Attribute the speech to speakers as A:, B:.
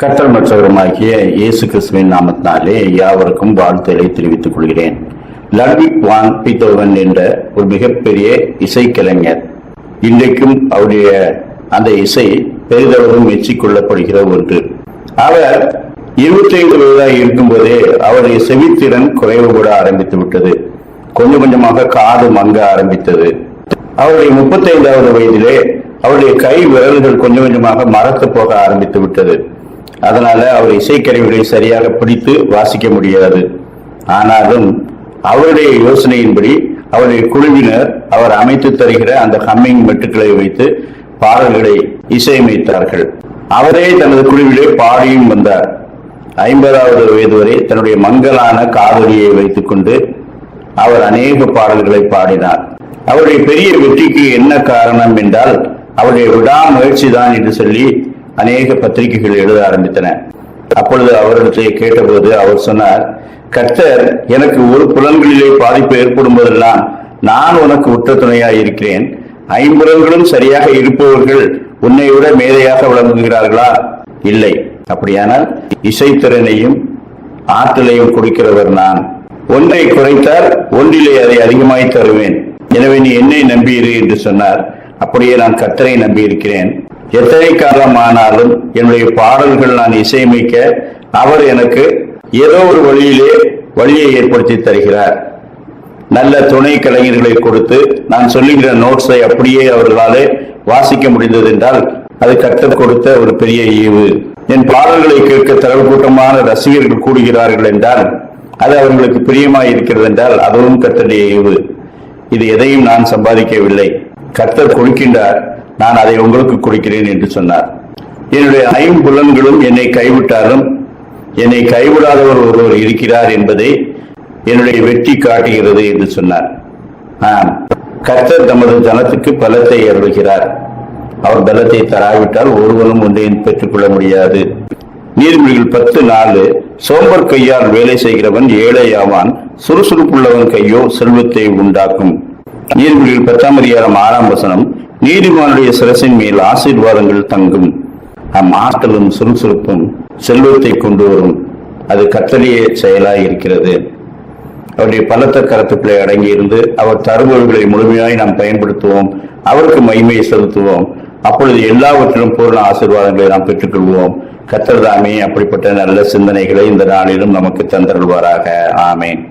A: கத்தல் மற்றவருமாகிய இயேசு கிறிஸ்துவின் நாமத்தினாலே யாவருக்கும் வாழ்த்துக்களை தெரிவித்துக் கொள்கிறேன். லட்விக் வான் பீத்தோவன் என்ற ஒரு மிகப்பெரிய இசைக்கலைஞர். இன்றைக்கும் அவருடைய அந்த இசை பெரிதளவும் மெச்சிக்கொள்ளப்படுகிற ஒன்று. அவர் இருபத்தி ஐந்து வயதாக இருக்கும்போதே அவருடைய செவித்திறன் குறைவுபட ஆரம்பித்து விட்டது. கொஞ்சம் கொஞ்சமாக காது மங்க ஆரம்பித்தது. அவருடைய முப்பத்தைந்தாவது வயதிலே அவருடைய கை விரல்கள் கொஞ்சம் கொஞ்சமாக மரத்து போக ஆரம்பித்து விட்டது. அதனால அவர் இசைக்கருவிகளை சரியாக பிடித்து வாசிக்க முடியாது. ஆனாலும் அவருடைய யோசனையின்படி அவருடைய குழுவினர் அவர் அமைத்து தருகிற அந்த ஹம்மிங் மெட்டுக்களை வைத்து பாடல்களை இசையமைத்தார்கள். அவரே தனது குழுவிலே பாடியும் வந்தார். ஐம்பதாவது வயது வரை தன்னுடைய மங்களான காதலியை வைத்துக் கொண்டு அவர் அநேக பாடல்களை பாடினார். அவருடைய பெரிய வெற்றிக்கு என்ன காரணம் என்றால் அவருடைய விடாமுயற்சி தான் என்று சொல்லி அநேக பத்திரிகைகள் எழுத ஆரம்பித்தன. அப்பொழுது அவரிடத்தை கேட்டபோது அவர் சொன்னார் கர்த்தர் எனக்கு ஒரு புலன்களிலே பாதிப்பு ஏற்படும் போதெல்லாம் நான் உனக்கு உற்ற துணையாக இருக்கிறேன். ஐம்புலன்களும் சரியாக இருப்பவர்கள் உன்னை விட மேதையாக விளங்குகிறார்களா? இல்லை. அப்படியானால் இசைத்திறனையும் ஆற்றலையும் கொடுக்கிறவர் நான். ஒன்றை குறைத்தால் ஒன்றிலே அதை அதிகமாய் தருவேன். எனவே நீ என்னை நம்பியிரு என்று சொன்னார். அப்படியே நான் கத்தரை நம்பியிருக்கிறேன். எத்தனை காலமானாலும் என்னுடைய பாடல்கள் நான் இசையமைக்க அவர் எனக்கு ஏதோ ஒரு வழியிலே வழியை ஏற்படுத்தி தருகிறார். நல்ல துணை கலைஞர்களை கொடுத்து நான் சொல்லுகிற நோட்ஸை அப்படியே அவர்களாலே வாசிக்க முடிந்தது என்றால் அது கத்தர் கொடுத்த ஒரு பெரிய ஈவு. என் பாடல்களை கேட்க தரவு கூட்டமான ரசிகர்கள் கூடுகிறார்கள் என்றால் அது அவர்களுக்கு பிரியமாய் இருக்கிறது என்றால் அதுவும் கத்தருடைய ஈவு. இது எதையும் நான் சம்பாதிக்கவில்லை. கர்த்தர் கொடுக்கின்றார். நான் அதை உங்களுக்கு கொடுக்கிறேன் என்று சொன்னார். என்னுடைய ஐம்புலன்களும் என்னை கைவிட்டாலும் என்னை கைவிடாதவர் ஒருவர் இருக்கிறார் என்பதை என்னுடைய வெற்றி காட்டுகிறது என்று சொன்னார். ஆம் கர்த்தர் தமது ஜனத்துக்கு பலத்தை அருள்கிறார். அவர் பலத்தை தராவிட்டால் ஒருவனும் ஒன்றையும் பெற்றுக்கொள்ள முடியாது. நீர்மொழிகள் பத்து நாலு சோம்பர் கையால் வேலை செய்கிறவன் ஏழையாவான் சுறுசுறுப்புள்ளவன் கையோ செல்வத்தை உண்டாக்கும். நீர்மொழிகள் பத்தாம் அதிகாரம் ஆறாம் வசனம் நீதிமானுடைய சிரசின் மேல் ஆசீர்வாதங்கள் தங்கும். அம் ஆற்றலும் சுறுசுறுப்பும் செல்வத்தை கொண்டு வரும். அது கத்தலிய செயலாய் இருக்கிறது. அவருடைய பலத்த கருத்துக்களை அடங்கியிருந்து அவர் தருபவர்களை முழுமையாய் நாம் பயன்படுத்துவோம். அவருக்கு மகிமையை செலுத்துவோம். அப்பொழுது எல்லாவற்றிலும் பூர்ண ஆசீர்வாதங்களை நாம் பெற்றுக்கொள்வோம். கத்தர்தாமே அப்படிப்பட்ட நல்ல சிந்தனைகளை இந்த நாளிலும் நமக்கு தந்தருள்வாராக. ஆமேன்.